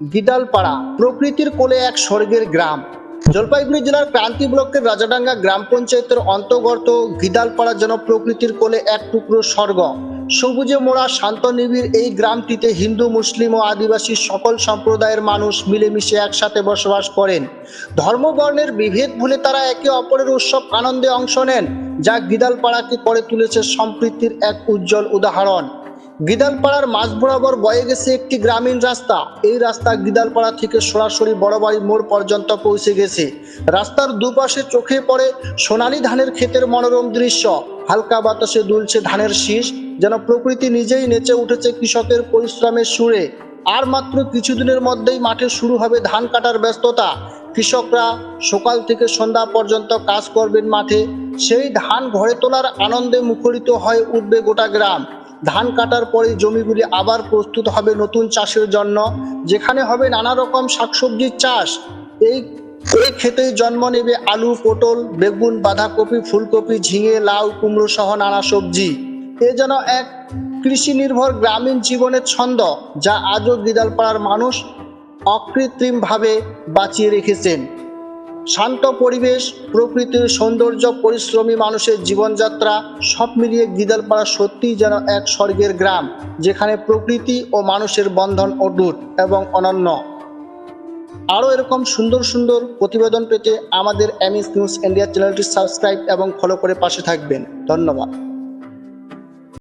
গিদালপাড়া প্রকৃতির কোলে এক স্বর্গের গ্রাম। জলপাইগুড়ি জেলার ক্রান্তি ব্লকের রাজাডাঙ্গা গ্রাম পঞ্চায়েতের অন্তর্গত গিদালপাড়া যেন প্রকৃতির কোলে এক টুকরো স্বর্গ। সবুজে মোড়া শান্ত নিবিড় এই গ্রামটিতে হিন্দু, মুসলিম ও আদিবাসী সকল সম্প্রদায়ের মানুষ মিলেমিশে একসাথে বসবাস করেন। ধর্মবর্ণের বিভেদ ভুলে তারা একে অপরের উৎসব আনন্দে অংশ নেন, যা গিদালপাড়াকে করে তুলেছে সম্প্রীতির এক উজ্জ্বল উদাহরণ। গিদালপাড়ার মাঝ বরাবর বয়ে গেছে একটি গ্রামীণ রাস্তা। এই রাস্তা গিদালপাড়া থেকে সরাসরি বড়বাড়ি মোড় পর্যন্ত পৌঁছে গেছে। রাস্তার দুপাশে চোখে পড়ে সোনালী ধানের ক্ষেতের মনোরম দৃশ্য। হালকা বাতাসে দুলছে ধানের শীষ, যেন প্রকৃতি নিজেই নেচে উঠেছে কৃষকের পরিশ্রমের সুরে। আর মাত্র কিছুদিনের মধ্যেই মাঠে শুরু হবে ধান কাটার ব্যস্ততা। কৃষকরা সকাল থেকে সন্ধ্যা পর্যন্ত কাজ করবেন মাঠে। সেই ধান ঘরে তোলার আনন্দে মুখরিত হয়ে উঠবে গোটা গ্রাম। ধান কাটার পরে জমিগুলি আবার প্রস্তুত হবে নতুন চাষের জন্য, যেখানে হবে নানা রকম শাকসবজির চাষ। এই এই ক্ষেতেই জন্ম নেবে আলু, পটল, বেগুন, বাঁধাকপি, ফুলকপি, ঝিঙে, লাউ, কুমড়ো সহ নানা সবজি। এ যেন এক কৃষি নির্ভর গ্রামীণ জীবনের ছন্দ, যা আজও গিদালপাড়ার মানুষ অকৃত্রিমভাবে বাঁচিয়ে রেখেছেন। শান্ত পরিবেশ, প্রকৃতির সৌন্দর্য, পরিশ্রমী মানুষের জীবনযাত্রা, সব মিলিয়ে গিদালপাড়া সত্যিই যেন এক স্বর্গের গ্রাম, যেখানে প্রকৃতি ও মানুষের বন্ধন অটুট এবং অনন্য। আরও এরকম সুন্দর সুন্দর প্রতিবেদন পেতে আমাদের এমএস নিউজ ইন্ডিয়া চ্যানেলটি সাবস্ক্রাইব এবং ফলো করে পাশে থাকবেন। ধন্যবাদ।